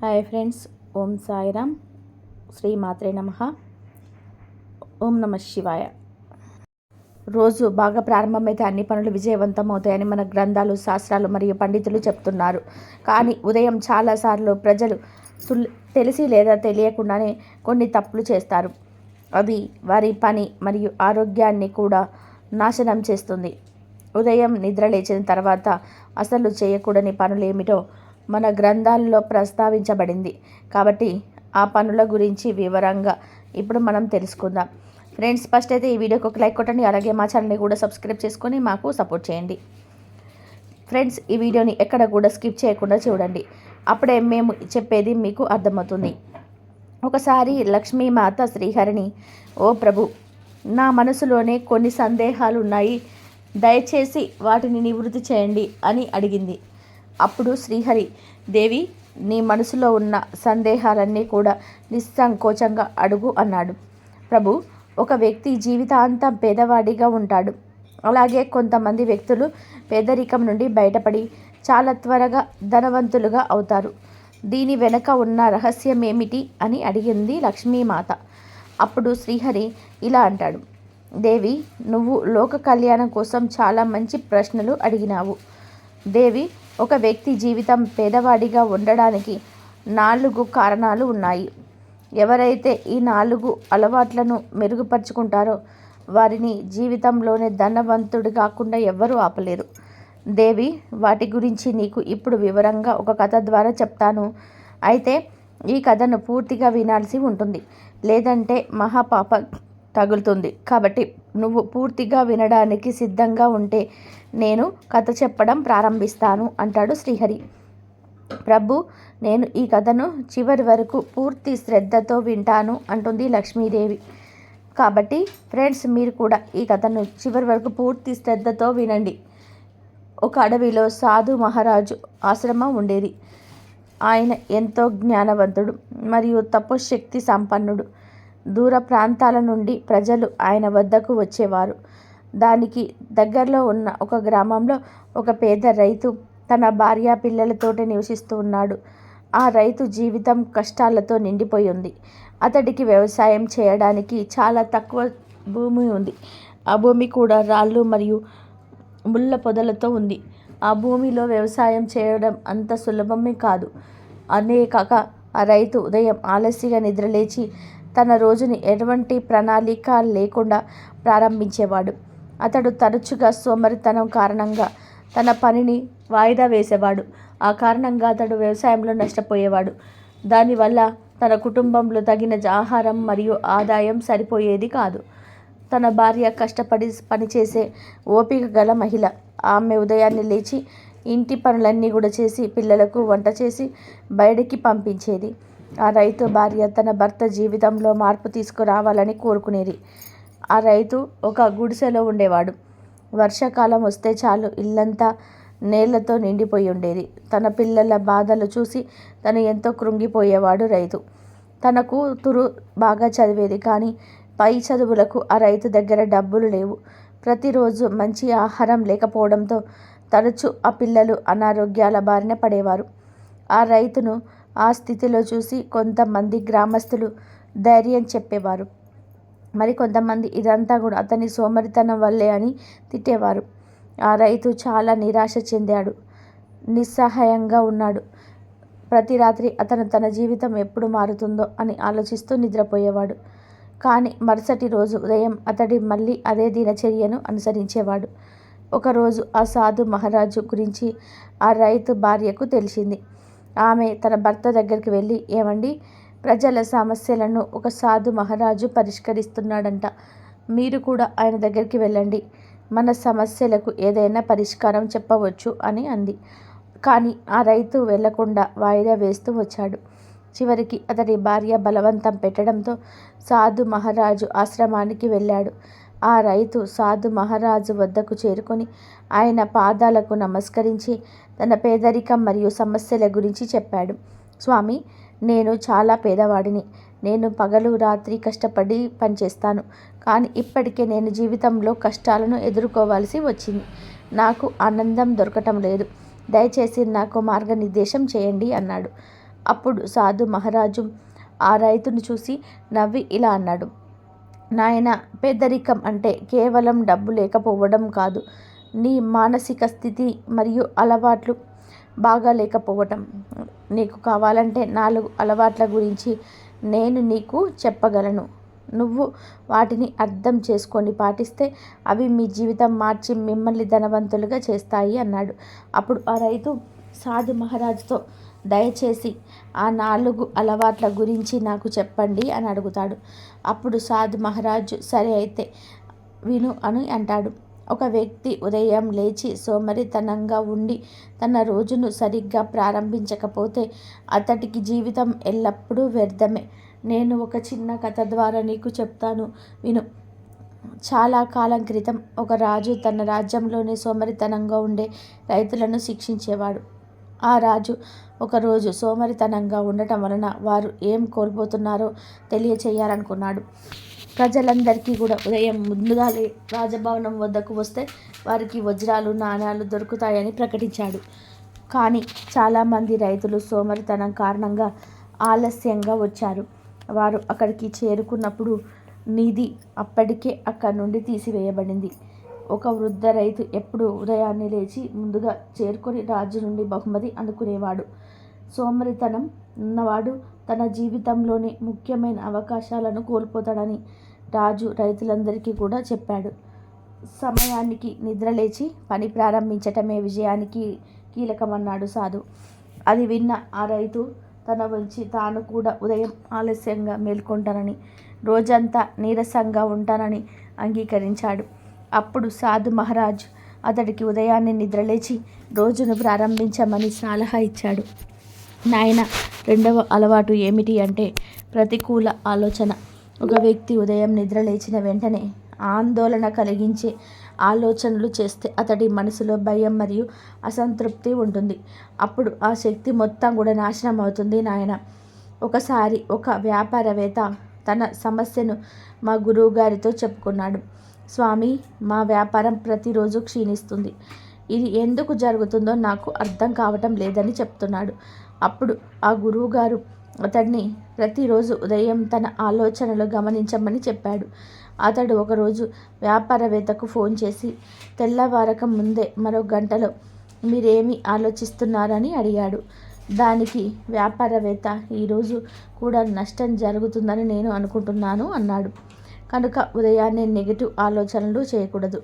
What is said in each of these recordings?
Hi friends ఓం సాయిరామ్ శ్రీ మాత్రే నమ ఓం నమ శివాయ. రోజు బాగా ప్రారంభమైతే అన్ని పనులు విజయవంతం అవుతాయని మన గ్రంథాలు శాస్త్రాలు మరియు పండితులు చెప్తున్నారు. కానీ ఉదయం చాలాసార్లు ప్రజలు సుల్ తెలిసి లేదా తెలియకుండానే కొన్ని తప్పులు చేస్తారు. అది వారి పని మరియు ఆరోగ్యాన్ని కూడా నాశనం చేస్తుంది. ఉదయం నిద్ర లేచిన తర్వాత అసలు చేయకూడని పనులు ఏమిటో మన గ్రంథాల్లో ప్రస్తావించబడింది. కాబట్టి ఆ పనుల గురించి వివరంగా ఇప్పుడు మనం తెలుసుకుందాం. ఫ్రెండ్స్ ఫస్ట్ అయితే ఈ వీడియోకి ఒక లైక్ కొట్టండి అలాగే మా ఛానల్ని కూడా సబ్స్క్రైబ్ చేసుకొని మాకు సపోర్ట్ చేయండి. ఫ్రెండ్స్ ఈ వీడియోని ఎక్కడ కూడా స్కిప్ చేయకుండా చూడండి. అప్పుడే మేము చెప్పేది మీకు అర్థమవుతుంది. ఒకసారి లక్ష్మీమాత శ్రీహరిని ఓ ప్రభు నా మనసులోనే కొన్ని సందేహాలు ఉన్నాయి దయచేసి వాటిని నివృత్తి చేయండి అని అడిగింది. అప్పుడు శ్రీహరి దేవి నీ మనసులో ఉన్న సందేహాలన్నీ కూడా నిస్సంకోచంగా అడుగు అన్నాడు. ప్రభు ఒక వ్యక్తి జీవితాంతం పేదవాడిగా ఉంటాడు. అలాగే కొంతమంది వ్యక్తులు పేదరికం నుండి బయటపడి చాలా త్వరగా ధనవంతులుగా అవుతారు. దీని వెనక ఉన్న రహస్యం ఏమిటి అని అడిగింది లక్ష్మీమాత. అప్పుడు శ్రీహరి ఇలా అంటాడు. దేవి నువ్వు లోక కళ్యాణం కోసం చాలా మంచి ప్రశ్నలు అడిగినావు. దేవి ఒక వ్యక్తి జీవితం పేదవాడిగా ఉండడానికి నాలుగు కారణాలు ఉన్నాయి. ఎవరైతే ఈ నాలుగు అలవాట్లను మెరుగుపరుచుకుంటారో వారిని జీవితంలోనే ధనవంతుడు కాకుండా ఎవ్వరూ ఆపలేరు. దేవి వాటి గురించి నీకు ఇప్పుడు వివరంగా ఒక కథ ద్వారా చెప్తాను. అయితే ఈ కథను పూర్తిగా వినాల్సి ఉంటుంది. లేదంటే మహాపాప. తగులుతుంది. కాబట్టి నువ్వు పూర్తిగా వినడానికి సిద్ధంగా ఉంటే నేను కథ చెప్పడం ప్రారంభిస్తాను అంటాడు శ్రీహరి. ప్రభు నేను ఈ కథను చివరి వరకు పూర్తి శ్రద్ధతో వింటాను అంటుంది లక్ష్మీదేవి. కాబట్టి ఫ్రెండ్స్ మీరు కూడా ఈ కథను చివరి వరకు పూర్తి శ్రద్ధతో వినండి. ఒక అడవిలో సాధు మహారాజు ఆశ్రమం ఉండేది. ఆయన ఎంతో జ్ఞానవంతుడు మరియు తపశ్శక్తి సంపన్నుడు. దూర ప్రాంతాల నుండి ప్రజలు ఆయన వద్దకు వచ్చేవారు. దానికి దగ్గరలో ఉన్న ఒక గ్రామంలో ఒక పేద రైతు తన భార్య పిల్లలతోటి నివసిస్తూ ఉన్నాడు. ఆ రైతు జీవితం కష్టాలతో నిండిపోయి ఉంది. అతడికి వ్యవసాయం చేయడానికి చాలా తక్కువ భూమి ఉంది. ఆ భూమి కూడా రాళ్ళు మరియు ముళ్ళ పొదలతో ఉంది. ఆ భూమిలో వ్యవసాయం చేయడం అంత సులభమే కాదు. అనే కాక ఆ రైతు ఉదయం ఆలస్యంగా నిద్రలేచి తన రోజుని ఎటువంటి ప్రణాళిక లేకుండా ప్రారంభించేవాడు. అతడు తరచుగా సోమరితనం కారణంగా తన పనిని వాయిదా వేసేవాడు. ఆ కారణంగా అతడు వ్యవసాయంలో నష్టపోయేవాడు. దానివల్ల తన కుటుంబంలో తగిన ఆహారం మరియు ఆదాయం సరిపోయేది కాదు. తన భార్య కష్టపడి పనిచేసే ఓపిక గల మహిళ. ఆమె ఉదయాన్నే లేచి ఇంటి పనులన్నీ కూడా చేసి పిల్లలకు వంట చేసి బయటికి పంపించేది. ఆ రైతు భార్య తన భర్త జీవితంలో మార్పు తీసుకురావాలని కోరుకునేది. ఆ రైతు ఒక గుడిసెలో ఉండేవాడు. వర్షాకాలం వస్తే చాలు ఇల్లంతా నేళ్ళతో నిండిపోయి ఉండేది. తన పిల్లల బాధలు చూసి తను ఎంతో కృంగిపోయేవాడు రైతు. తన కూతురు బాగా చదివేది కానీ పై చదువులకు ఆ రైతు దగ్గర డబ్బులు లేవు. ప్రతిరోజు మంచి ఆహారం లేకపోవడంతో తరచూ ఆ పిల్లలు అనారోగ్యాల బారిన పడేవారు. ఆ రైతును ఆ స్థితిలో చూసి కొంతమంది గ్రామస్తులు ధైర్యం చెప్పేవారు. మరి కొంతమంది ఇదంతా కూడా అతని సోమరితనం వల్లే అని తిట్టేవారు. ఆ రైతు చాలా నిరాశ చెందాడు. నిస్సహాయంగా ఉన్నాడు. ప్రతి రాత్రి అతను తన జీవితం ఎప్పుడు మారుతుందో అని ఆలోచిస్తూ నిద్రపోయేవాడు. కానీ మరుసటి రోజు ఉదయం అతడి మళ్ళీ అదే దినచర్యను అనుసరించేవాడు. ఒకరోజు ఆ సాధు మహారాజు గురించి ఆ రైతు భార్యకు తెలిసింది. ఆమె తన భర్త దగ్గరికి వెళ్ళి ఏమండి ప్రజల సమస్యలను ఒక సాధు మహారాజు పరిష్కరిస్తున్నాడంట. మీరు కూడా ఆయన దగ్గరికి వెళ్ళండి. మన సమస్యలకు ఏదైనా పరిష్కారం చెప్పవచ్చు అని అంది. కానీ ఆ రైతు వెళ్ళకుండా వాయిదా వేస్తూ వచ్చాడు. చివరికి అతడి భార్య బలవంతం పెట్టడంతో సాధు మహారాజు ఆశ్రమానికి వెళ్ళాడు. ఆ రైతు సాధు మహారాజు వద్దకు చేరుకొని ఆయన పాదాలకు నమస్కరించి తన పేదరికం మరియు సమస్యల గురించి చెప్పాడు. స్వామి నేను చాలా పేదవాడిని. నేను పగలు రాత్రి కష్టపడి పనిచేస్తాను. కానీ ఇప్పటికే నేను జీవితంలో కష్టాలను ఎదుర్కోవాల్సి వచ్చింది. నాకు ఆనందం దొరకటం లేదు. దయచేసి నాకు మార్గనిర్దేశం చేయండి అన్నాడు. అప్పుడు సాధు మహారాజు ఆ రైతును చూసి నవ్వి ఇలా అన్నాడు. నాయన పేదరికం అంటే కేవలం డబ్బు లేకపోవడం కాదు. నీ మానసిక స్థితి మరియు అలవాట్లు బాగా లేకపోవటం. నీకు కావాలంటే నాలుగు అలవాట్ల గురించి నేను నీకు చెప్పగలను. నువ్వు వాటిని అర్థం చేసుకొని పాటిస్తే అవి మీ జీవితం మార్చి మిమ్మల్ని ధనవంతులుగా చేస్తాయి అన్నాడు. అప్పుడు ఆ రైతు సాధు మహారాజుతో దయచేసి ఆ నాలుగు అలవాట్ల గురించి నాకు చెప్పండి అని అడుగుతాడు. అప్పుడు సాద్ మహారాజు సరే అయితే విను అని అంటాడు. ఒక వ్యక్తి ఉదయం లేచి సోమరితనంగా ఉండి తన రోజును సరిగ్గా ప్రారంభించకపోతే అతడికి జీవితం ఎల్లప్పుడూ వ్యర్థమే. నేను ఒక చిన్న కథ ద్వారా నీకు చెప్తాను. విను. చాలా కాలం క్రితం ఒక రాజు తన రాజ్యంలోనే సోమరితనంగా ఉండే రైతులను శిక్షించేవాడు. ఆ రాజు ఒకరోజు సోమరితనంగా ఉండటం వలన వారు ఏం కోల్పోతున్నారో తెలియచేయాలనుకున్నాడు. ప్రజలందరికీ కూడా ఉదయం ముందుగా రాజభవనం వద్దకు వస్తే వారికి వజ్రాలు నాణాలు దొరుకుతాయని ప్రకటించాడు. కానీ చాలామంది రైతులు సోమరితనం కారణంగా ఆలస్యంగా వచ్చారు. వారు అక్కడికి చేరుకున్నప్పుడు నిధి అప్పటికే అక్కడి నుండి తీసివేయబడింది. ఒక వృద్ధ రైతు ఎప్పుడు ఉదయాన్నే లేచి ముందుగా చేరుకొని రాజు నుండి బహుమతి అందుకునేవాడు. సోమరితనం ఉన్నవాడు తన జీవితంలోని ముఖ్యమైన అవకాశాలను కోల్పోతాడని రాజు రైతులందరికీ కూడా చెప్పాడు. సమయానికి నిద్రలేచి పని ప్రారంభించటమే విజయానికి కీలకమన్నాడు సాధు. అది విన్న ఆ రైతు తన వంచి తాను కూడా ఉదయం ఆలస్యంగా మేల్కొంటానని రోజంతా నీరసంగా ఉంటానని అంగీకరించాడు. అప్పుడు సాధు మహారాజ్ అతడికి ఉదయాన్నే నిద్రలేచి రోజును ప్రారంభించమని సలహా ఇచ్చాడు. నాయన రెండవ అలవాటు ఏమిటి అంటే ప్రతికూల ఆలోచన. ఒక వ్యక్తి ఉదయం నిద్ర లేచిన వెంటనే ఆందోళన కలిగించే ఆలోచనలు చేస్తే అతడి మనసులో భయం మరియు అసంతృప్తి ఉంటుంది. అప్పుడు ఆ శక్తి మొత్తం కూడా నాశనం అవుతుంది నాయన. ఒకసారి ఒక వ్యాపారవేత్త తన సమస్యను మా గురువు గారితో చెప్పుకున్నాడు. స్వామి మా వ్యాపారం ప్రతిరోజు క్షీణిస్తుంది. ఇది ఎందుకు జరుగుతుందో నాకు అర్థం కావటం లేదని చెప్తున్నాడు. అప్పుడు ఆ గురువుగారు అతడిని ప్రతిరోజు ఉదయం తన ఆలోచనలు గమనించమని చెప్పాడు. అతడు ఒకరోజు వ్యాపారవేత్తకు ఫోన్ చేసి తెల్లవారక ముందే మరో గంటలో మీరేమి ఆలోచిస్తున్నారని అడిగాడు. దానికి వ్యాపారవేత్త ఈరోజు కూడా నష్టం జరుగుతుందని నేను అనుకుంటున్నాను అన్నాడు. కనుక ఉదయాన్నే నెగిటివ్ ఆలోచనలు చేయకూడదు.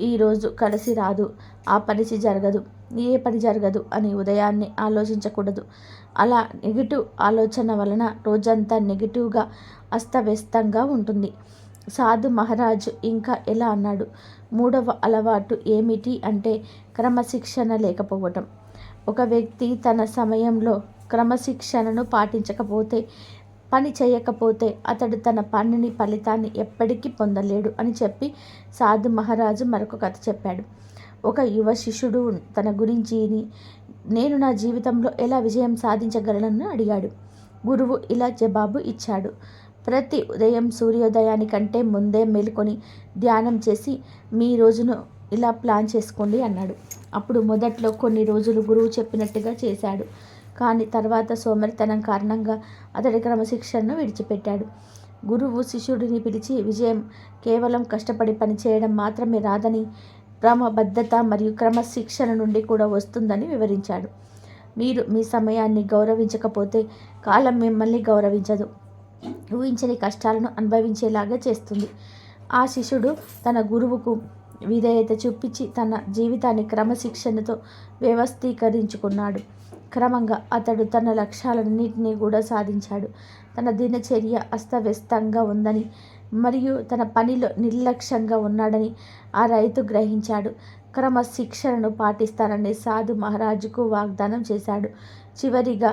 ఈరోజు కలిసి రాదు. ఆ పని జరగదు. ఏ పని జరగదు అని ఉదయాన్నే ఆలోచించకూడదు. అలా నెగిటివ్ ఆలోచన వలన రోజంతా నెగిటివ్గా అస్తవ్యస్తంగా ఉంటుంది. సాధు మహారాజు ఇంకా ఎలా అన్నాడు? మూడవ అలవాటు ఏమిటి అంటే క్రమశిక్షణ లేకపోవటం. ఒక వ్యక్తి తన సమయంలో క్రమశిక్షణను పాటించకపోతే పని చేయకపోతే అతడు తన పనిని ఫలితాన్ని ఎప్పటికీ పొందలేడు అని చెప్పి సాధు మహారాజు మరొక కథ చెప్పాడు. ఒక యువ శిష్యుడు తన గురించి నేను నా జీవితంలో ఎలా విజయం సాధించగలనని అడిగాడు. గురువు ఇలా జవాబు ఇచ్చాడు. ప్రతి ఉదయం సూర్యోదయానికంటే ముందే మేలుకొని ధ్యానం చేసి మీ రోజును ఇలా ప్లాన్ చేసుకోండి అన్నాడు. అప్పుడు మొదట్లో కొన్ని రోజులు గురువు చెప్పినట్టుగా చేశాడు. కానీ తర్వాత సోమరితనం కారణంగా అతడి క్రమశిక్షణను విడిచిపెట్టాడు. గురువు శిష్యుడిని పిలిచి విజయం కేవలం కష్టపడి పనిచేయడం మాత్రమే రాదని క్రమబద్ధత మరియు క్రమశిక్షణ నుండి కూడా వస్తుందని వివరించాడు. మీరు మీ సమయాన్ని గౌరవించకపోతే కాలం మిమ్మల్ని గౌరవించదు. ఊహించని కష్టాలను అనుభవించేలాగా చేస్తుంది ఆ శిష్యుడు తన గురువుకు విధేయత చూపించి తన జీవితాన్ని క్రమశిక్షణతో వ్యవస్థీకరించుకున్నాడు. క్రమంగా అతడు తన లక్ష్యాలన్నింటినీ కూడా సాధించాడు. తన దినచర్య అస్తవ్యస్తంగా ఉందని మరియు తన పనిలో నిర్లక్ష్యంగా ఉన్నాడని ఆ రైతు గ్రహించాడు. క్రమశిక్షణను పాటిస్తానని సాధు మహారాజుకు వాగ్దానం చేశాడు. చివరిగా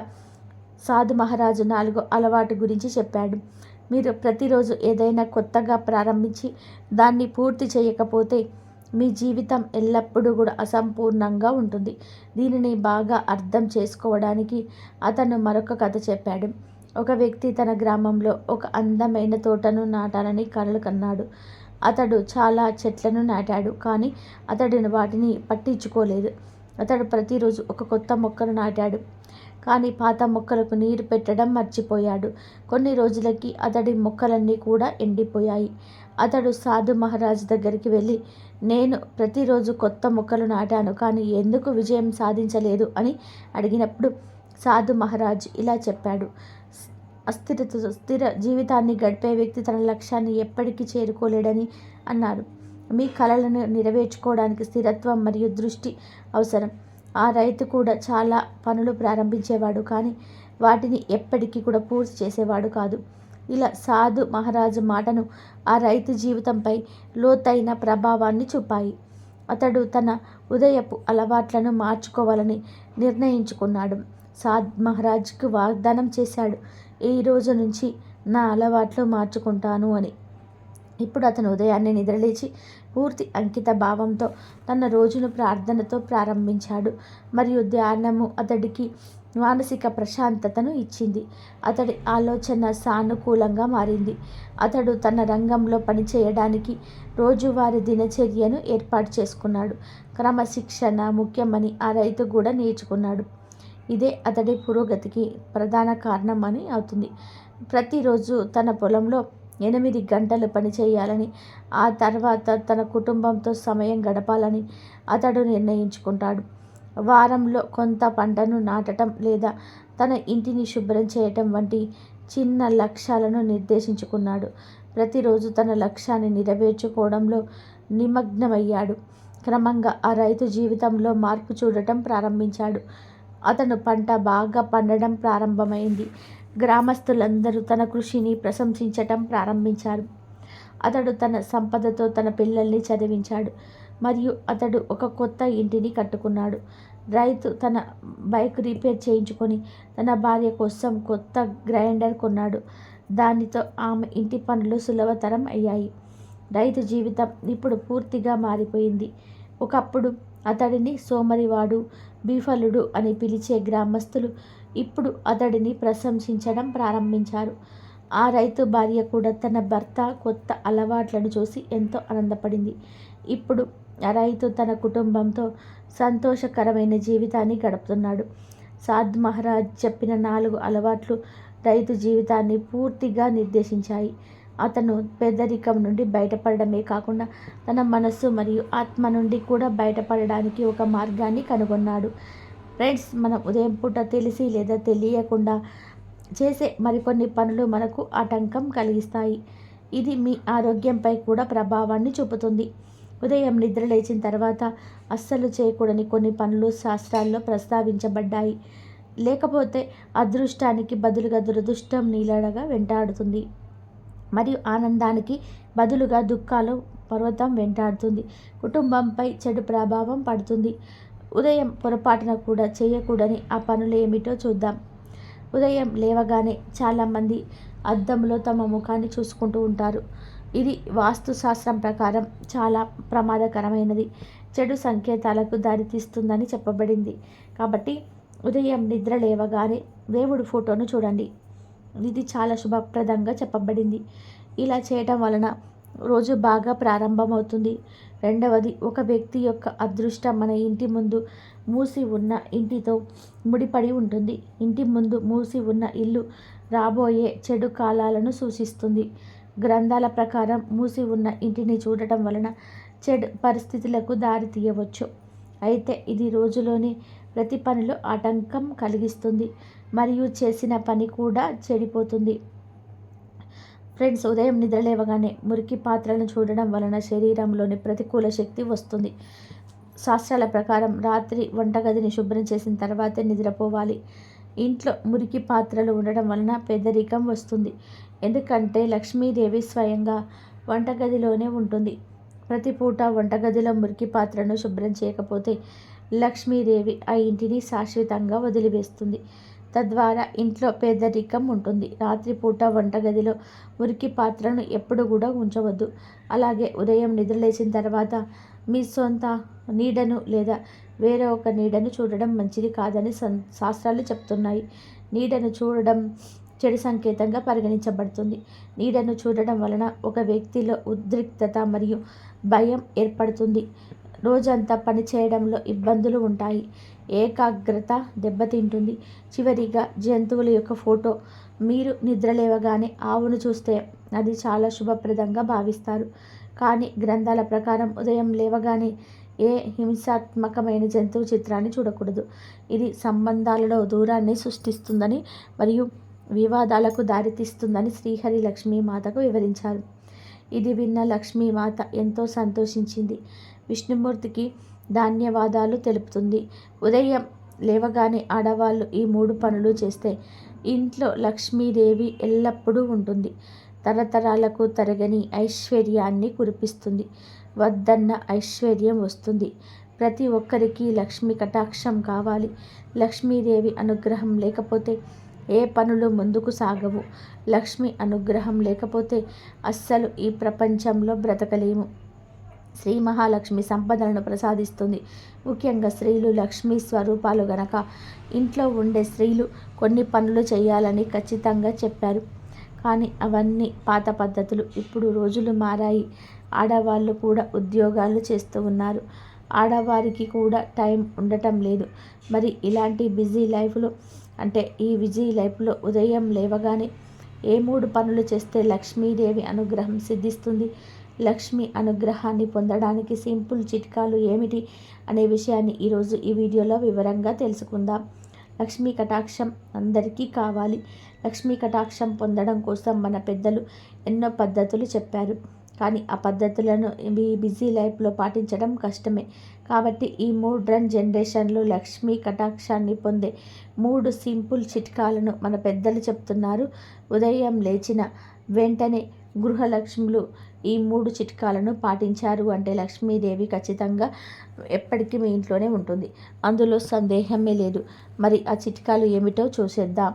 సాధు మహారాజు నాలుగో అలవాటు గురించి చెప్పాడు. మీరు ప్రతిరోజు ఏదైనా కొత్తగా ప్రారంభించి దాన్ని పూర్తి చేయకపోతే మీ జీవితం ఎల్లప్పుడూ కూడా అసంపూర్ణంగా ఉంటుంది. దీనిని బాగా అర్థం చేసుకోవడానికి అతను మరొక కథ చెప్పాడు. ఒక వ్యక్తి తన గ్రామంలో ఒక అందమైన తోటను నాటాలని కలలు కన్నాడు. అతడు చాలా చెట్లను నాటాడు కానీ అతడిని వాటిని పట్టించుకోలేదు. అతడు ప్రతిరోజు ఒక కొత్త మొక్కను నాటాడు. కానీ పాత మొక్కలకు నీరు పెట్టడం మర్చిపోయాడు. కొన్ని రోజులకి అతడి మొక్కలన్నీ కూడా ఎండిపోయాయి. అతడు సాధు మహారాజ్ దగ్గరికి వెళ్ళి నేను ప్రతిరోజు కొత్త మొక్కలు నాటాను కానీ ఎందుకు విజయం సాధించలేదు? అని అడిగినప్పుడు సాధు మహారాజ్ ఇలా చెప్పాడు. అస్థిరత స్థిర జీవితాన్ని గడిపే వ్యక్తి తన లక్ష్యాన్ని ఎప్పటికీ చేరుకోలేడని అన్నారు. మీ కళలను నెరవేర్చుకోవడానికి స్థిరత్వం మరియు దృష్టి అవసరం. ఆ రైతు కూడా చాలా పనులు ప్రారంభించేవాడు కానీ వాటిని ఎప్పటికీ కూడా పూర్తి చేసేవాడు కాదు. ఇలా సాధు మహారాజు మాటను ఆ రైతు జీవితంపై లోతైన ప్రభావాన్ని చూపాయి. అతడు తన ఉదయపు అలవాట్లను మార్చుకోవాలని నిర్ణయించుకున్నాడు. సాద్ మహారాజ్కు వాగ్దానం చేశాడు ఈ రోజు నుంచి నా అలవాట్లు మార్చుకుంటాను అని. ఇప్పుడు అతను ఉదయాన్నే నిద్రలేచి పూర్తి అంకిత భావంతో తన రోజును ప్రార్థనతో ప్రారంభించాడు. మరియు ధ్యానము అతడికి మానసిక ప్రశాంతతను ఇచ్చింది. అతడి ఆలోచన సానుకూలంగా మారింది. అతడు తన రంగంలో పనిచేయడానికి రోజువారీ దినచర్యను ఏర్పాటు చేసుకున్నాడు. క్రమశిక్షణ ముఖ్యమని ఆ రైతు కూడా నేర్చుకున్నాడు. ఇదే అతడి పురోగతికి ప్రధాన కారణం అని అవుతుంది. ప్రతిరోజు తన పొలంలో ఎనిమిది గంటలు పనిచేయాలని ఆ తర్వాత తన కుటుంబంతో సమయం గడపాలని అతడు నిర్ణయించుకుంటాడు. వారంలో కొంత పంటను నాటడం లేదా తన ఇంటిని శుభ్రం చేయటం వంటి చిన్న లక్ష్యాలను నిర్దేశించుకున్నాడు. ప్రతిరోజు తన లక్ష్యాన్ని నెరవేర్చుకోవడంలో నిమగ్నమయ్యాడు. క్రమంగా ఆ రైతు జీవితంలో మార్పు చూడటం ప్రారంభించాడు. అతను పంట బాగా పండడం ప్రారంభమైంది. గ్రామస్తులందరూ తన కృషిని ప్రశంసించటం ప్రారంభించారు. అతడు తన సంపదతో తన పిల్లల్ని చదివించాడు మరియు అతడు ఒక కొత్త ఇంటిని కట్టుకున్నాడు. రైతు తన బైక్ రిపేర్ చేయించుకొని తన భార్య కోసం కొత్త గ్రైండర్ కొన్నాడు. దానితో ఆమె ఇంటి పనులు సులభతరం అయ్యాయి. రైతు జీవితం ఇప్పుడు పూర్తిగా మారిపోయింది. ఒకప్పుడు అతడిని సోమరివాడు బీఫలుడు అని పిలిచే గ్రామస్తులు ఇప్పుడు అతడిని ప్రశంసించడం ప్రారంభించారు. ఆ రైతు భార్య కూడా తన భర్త కొత్త అలవాట్లను చూసి ఎంతో ఆనందపడింది. ఇప్పుడు ఆ రైతు తన కుటుంబంతో సంతోషకరమైన జీవితాన్ని గడుపుతున్నాడు. సాద్ మహారాజ్ చెప్పిన నాలుగు అలవాట్లు రైతు జీవితాన్ని పూర్తిగా నిర్దేశించాయి. అతను పేదరికం నుండి బయటపడడమే కాకుండా తన మనస్సు మరియు ఆత్మ నుండి కూడా బయటపడడానికి ఒక మార్గాన్ని కనుగొన్నాడు. ఫ్రెండ్స్ మనం ఉదయం పూట తెలిసి లేదా తెలియకుండా చేసే మరికొన్ని పనులు మనకు ఆటంకం కలిగిస్తాయి. ఇది మీ ఆరోగ్యంపై కూడా ప్రభావాన్ని చూపుతుంది. ఉదయం నిద్ర లేచిన తర్వాత అస్సలు చేయకూడని కొన్ని పనులు శాస్త్రాల్లో ప్రస్తావించబడ్డాయి. లేకపోతే అదృష్టానికి బదులుగా దురదృష్టం నీలడగా వెంటాడుతుంది. మరియు ఆనందానికి బదులుగా దుఃఖాలు పర్వతం వెంటాడుతుంది. కుటుంబంపై చెడు ప్రభావం పడుతుంది. ఉదయం పొరపాటున కూడా చేయకూడని ఆ పనులు ఏమిటో చూద్దాం. ఉదయం లేవగానే చాలామంది అద్దంలో తమ ముఖాన్ని చూసుకుంటూ ఉంటారు. ఇది వాస్తుశాస్త్రం ప్రకారం చాలా ప్రమాదకరమైనది. చెడు సంకేతాలకు దారితీస్తుందని చెప్పబడింది. కాబట్టి ఉదయం నిద్ర లేవగానే దేవుడు ఫోటోను చూడండి. ఇది చాలా శుభప్రదంగా చెప్పబడింది. ఇలా చేయటం వలన రోజు బాగా ప్రారంభమవుతుంది. రెండవది ఒక వ్యక్తి యొక్క అదృష్టం మన ఇంటి ముందు మూసి ఉన్న ఇంటితో ముడిపడి ఉంటుంది. ఇంటి ముందు మూసి ఉన్న ఇల్లు రాబోయే చెడు కాలాలను సూచిస్తుంది. గ్రంథాల ప్రకారం మూసి ఉన్న ఇంటిని చూడటం వలన చెడు పరిస్థితులకు దారి తీయవచ్చు. అయితే ఇది రోజులోని ప్రతి పనిలో ఆటంకం కలిగిస్తుంది. మరియు చేసిన పని కూడా చెడిపోతుంది. ఫ్రెండ్స్ ఉదయం నిద్రలేవగానే మురికి పాత్రలను చూడడం వలన శరీరంలోని ప్రతికూల శక్తి వస్తుంది. శాస్త్రాల ప్రకారం రాత్రి వంటగదిని శుభ్రం చేసిన తర్వాతే నిద్రపోవాలి. ఇంట్లో మురికి పాత్రలు ఉండడం వలన పేదరికం వస్తుంది. ఎందుకంటే లక్ష్మీదేవి స్వయంగా వంటగదిలోనే ఉంటుంది. ప్రతి పూట వంటగదిలో మురికి పాత్రను శుభ్రం చేయకపోతే లక్ష్మీదేవి ఆ ఇంటిని శాశ్వతంగా వదిలివేస్తుంది. తద్వారా ఇంట్లో పేదరికం ఉంటుంది. రాత్రిపూట వంటగదిలో మురికి పాత్రను ఎప్పుడు కూడా ఉంచవద్దు. అలాగే ఉదయం నిద్రలేసిన తర్వాత మీ సొంత నీడను లేదా వేరే ఒక నీడను చూడడం మంచిది కాదని శాస్త్రాలు చెప్తున్నాయి. నీడను చూడడం చెడు సంకేతంగా పరిగణించబడుతుంది. నీడను చూడడం వలన ఒక వ్యక్తిలో ఉద్రిక్తత మరియు భయం ఏర్పడుతుంది. రోజంతా పని చేయడంలో ఇబ్బందులు ఉంటాయి. ఏకాగ్రత దెబ్బతింటుంది. చివరిగా జంతువుల యొక్క ఫోటో. మీరు నిద్రలేవగానే ఆవును చూస్తే అది చాలా శుభప్రదంగా భావిస్తారు. కానీ గ్రంథాల ప్రకారం ఉదయం లేవగానే ఏ హింసాత్మకమైన జంతువు చిత్రాన్ని చూడకూడదు. ఇది సంబంధాలలో దూరాన్ని సృష్టిస్తుందని మరియు వివాదాలకు దారితీస్తుందని శ్రీహరి లక్ష్మీమాతకు వివరించారు. ఇది విన్న లక్ష్మీమాత ఎంతో సంతోషించింది. విష్ణుమూర్తికి ధన్యవాదాలు తెలుపుతుంది. ఉదయం లేవగానే ఆడవాళ్ళు ఈ మూడు పనులు చేస్తే ఇంట్లో లక్ష్మీదేవి ఎల్లప్పుడూ ఉంటుంది. తరతరాలకు తరగని ఐశ్వర్యాన్ని కురిపిస్తుంది. వద్దన్న ఐశ్వర్యం వస్తుంది. ప్రతి ఒక్కరికి లక్ష్మి కటాక్షం కావాలి. లక్ష్మీదేవి అనుగ్రహం లేకపోతే ఏ పనులు ముందుకు సాగవు. లక్ష్మి అనుగ్రహం లేకపోతే అస్సలు ఈ ప్రపంచంలో బ్రతకలేము. శ్రీ మహాలక్ష్మి సంపదలను ప్రసాదిస్తుంది. ముఖ్యంగా స్త్రీలు లక్ష్మీ స్వరూపాలు గనక ఇంట్లో ఉండే స్త్రీలు కొన్ని పనులు చేయాలని ఖచ్చితంగా చెప్పారు. కానీ అవన్నీ పాత పద్ధతులు. ఇప్పుడు రోజులు మారాయి. ఆడవాళ్ళు కూడా ఉద్యోగాలు చేస్తూ ఉన్నారు. ఆడవారికి కూడా టైం ఉండటం లేదు. మరి ఇలాంటి బిజీ లైఫ్లో అంటే ఈ బిజీ లైఫ్లో ఉదయం లేవగానే ఏ మూడు పనులు చేస్తే లక్ష్మీదేవి అనుగ్రహం సిద్ధిస్తుంది? లక్ష్మి అనుగ్రహాన్ని పొందడానికి సింపుల్ చిట్కాలు ఏమిటి అనే విషయాన్ని ఈరోజు ఈ వీడియోలో వివరంగా తెలుసుకుందాం. లక్ష్మీ కటాక్షం అందరికీ కావాలి. లక్ష్మీ కటాక్షం పొందడం కోసం మన పెద్దలు ఎన్నో పద్ధతులు చెప్పారు. కానీ ఆ పద్ధతులను మీ బిజీ లైఫ్లో పాటించడం కష్టమే. కాబట్టి ఈ మోడ్రన్ జనరేషన్లో లక్ష్మీ కటాక్షాన్ని పొందే మూడు సింపుల్ చిట్కాలను మన పెద్దలు చెప్తున్నారు. ఉదయం లేచిన వెంటనే గృహలక్ష్ములు ఈ మూడు చిట్కాలను పాటించారు అంటే లక్ష్మీదేవి ఖచ్చితంగా ఎప్పటికీ మీ ఇంట్లోనే ఉంటుంది. అందులో సందేహమే లేదు. మరి ఆ చిట్కాలు ఏమిటో చూసేద్దాం.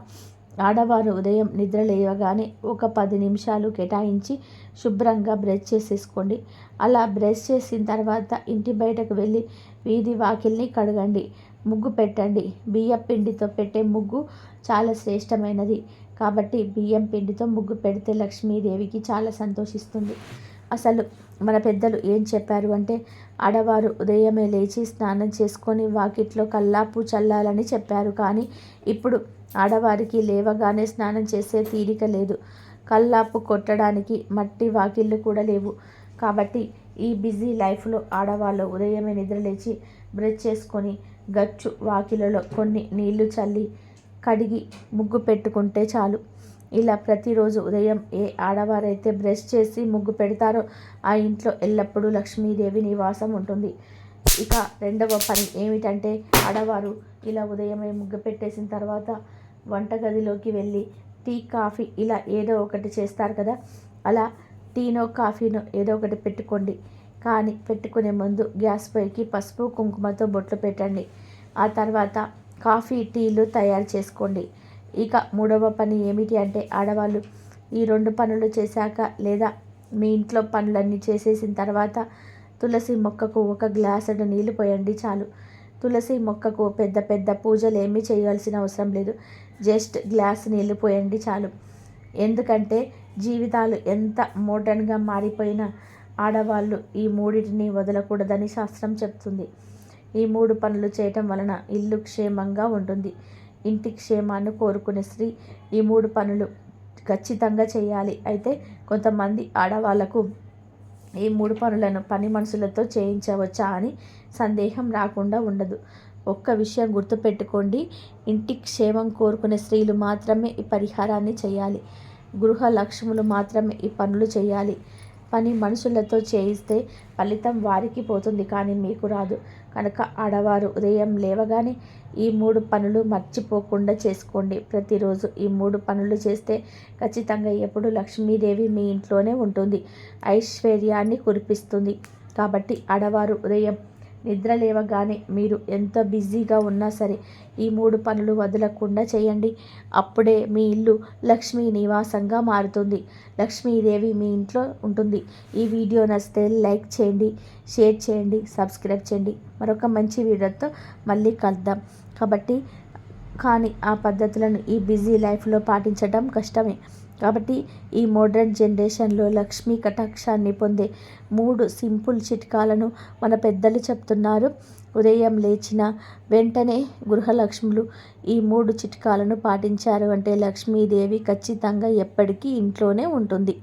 ఆడవారు ఉదయం నిద్ర లేవగానే ఒక పది నిమిషాలు కేటాయించి శుభ్రంగా బ్రష్ చేసేసుకోండి. అలా బ్రష్ చేసిన తర్వాత ఇంటి బయటకు వెళ్ళి వీధి వాకిల్ని కడగండి. ముగ్గు పెట్టండి. బియ్యం పిండితో పెట్టే ముగ్గు చాలా శ్రేష్టమైనది. కాబట్టి బియ్యం పిండితో ముగ్గు పెడితే లక్ష్మీదేవికి చాలా సంతోషిస్తుంది. అసలు మన పెద్దలు ఏం చెప్పారు అంటే ఆడవారు ఉదయమే లేచి స్నానం చేసుకొని వాకిట్లో కల్లాపు చల్లాలని చెప్పారు. కానీ ఇప్పుడు ఆడవారికి లేవగానే స్నానం చేసే తీరిక లేదు. కల్లాపు కొట్టడానికి మట్టి వాకిళ్ళు కూడా లేవు. కాబట్టి ఈ బిజీ లైఫ్లో ఆడవాళ్ళు ఉదయమే నిద్రలేచి బ్రష్ చేసుకొని గచ్చు వాకిలలో కొన్ని నీళ్ళు చల్లి కడిగి ముగ్గు పెట్టుకుంటే చాలు. ఇలా ప్రతిరోజు ఉదయం ఏ ఆడవారైతే బ్రష్ చేసి ముగ్గు పెడతారో ఆ ఇంట్లో ఎల్లప్పుడూ లక్ష్మీదేవి నివాసం ఉంటుంది. ఇక రెండవ పని ఏమిటంటే ఆడవారు ఇలా ఉదయమే ముగ్గు పెట్టేసిన తర్వాత వంటగదిలోకి వెళ్ళి టీ కాఫీ ఇలా ఏదో ఒకటి చేస్తారు కదా. అలా టీనో కాఫీనో ఏదో ఒకటి పెట్టుకోండి. కానీ పెట్టుకునే ముందు గ్యాస్ పొయ్యికి పసుపు కుంకుమతో బొట్లు పెట్టండి. ఆ తర్వాత కాఫీ టీలు తయారు చేసుకోండి. ఇక మూడవ పని ఏమిటి అంటే ఆడవాళ్ళు ఈ రెండు పనులు చేశాక లేదా మీ ఇంట్లో పనులన్నీ చేసేసిన తర్వాత తులసి మొక్కకు ఒక గ్లాసుడు నీళ్ళు పోయండి చాలు. తులసి మొక్కకు పెద్ద పెద్ద పూజలు ఏమీ చేయాల్సిన అవసరం లేదు. జస్ట్ గ్లాస్ నీళ్ళు పోయండి చాలు. ఎందుకంటే జీవితాలు ఎంత మోడర్న్గా మారిపోయినా ఆడవాళ్ళు ఈ మూడింటిని వదలకూడదని శాస్త్రం చెప్తుంది. ఈ మూడు పనులు చేయటం వలన ఇల్లు క్షేమంగా ఉంటుంది. ఇంటి క్షేమాన్ని కోరుకునే స్త్రీ ఈ మూడు పనులు ఖచ్చితంగా చేయాలి. అయితే కొంతమంది ఆడవాళ్ళకు ఈ మూడు పనులను పని మనుషులతో చేయించవచ్చా అని సందేహం రాకుండా ఉండదు. ఒక్క విషయం గుర్తుపెట్టుకోండి. ఇంటి క్షేమం కోరుకునే స్త్రీలు మాత్రమే ఈ పరిహారాన్ని చేయాలి. గృహ లక్ష్ములు మాత్రమే ఈ పనులు చేయాలి. పని మనుషులతో చేయిస్తే ఫలితం వారికి పోతుంది కానీ మీకు రాదు. కనుక ఆడవారు ఉదయం లేవగానే ఈ మూడు పనులు మర్చిపోకుండా చేసుకోండి. ప్రతిరోజు ఈ మూడు పనులు చేస్తే ఖచ్చితంగా ఎప్పుడు లక్ష్మీదేవి మీ ఇంట్లోనే ఉంటుంది. ఐశ్వర్యాన్ని కురిపిస్తుంది. కాబట్టి ఆడవారు ఉదయం నిద్ర లేవగానే మీరు ఎంత బిజీగా ఉన్నా సరే ఈ మూడు పనులు వదలకుండా చేయండి. అప్పుడే మీ ఇల్లు లక్ష్మీ నివాసంగా మారుతుంది. లక్ష్మీదేవి మీ ఇంట్లో ఉంటుంది. ఈ వీడియో నచ్చితే లైక్ చేయండి షేర్ చేయండి సబ్స్క్రైబ్ చేయండి. మరొక మంచి వీడియోతో మళ్ళీ కలుద్దాం. కాబట్టి కానీ ఆ పద్ధతులను ఈ బిజీ లైఫ్లో పాటించడం కష్టమే. కాబట్టి ఈ మోడ్రన్ జనరేషన్లో లక్ష్మీ కటాక్షాన్ని పొందే మూడు సింపుల్ చిట్కాలను మన పెద్దలు చెప్తున్నారు. ఉదయం లేచిన వెంటనే గృహలక్ష్ములు ఈ మూడు చిట్కాలను పాటించారు అంటే లక్ష్మీదేవి ఖచ్చితంగా ఎప్పటికీ ఇంట్లోనే ఉంటుంది.